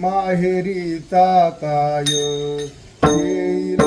माहेरीचा काय येईल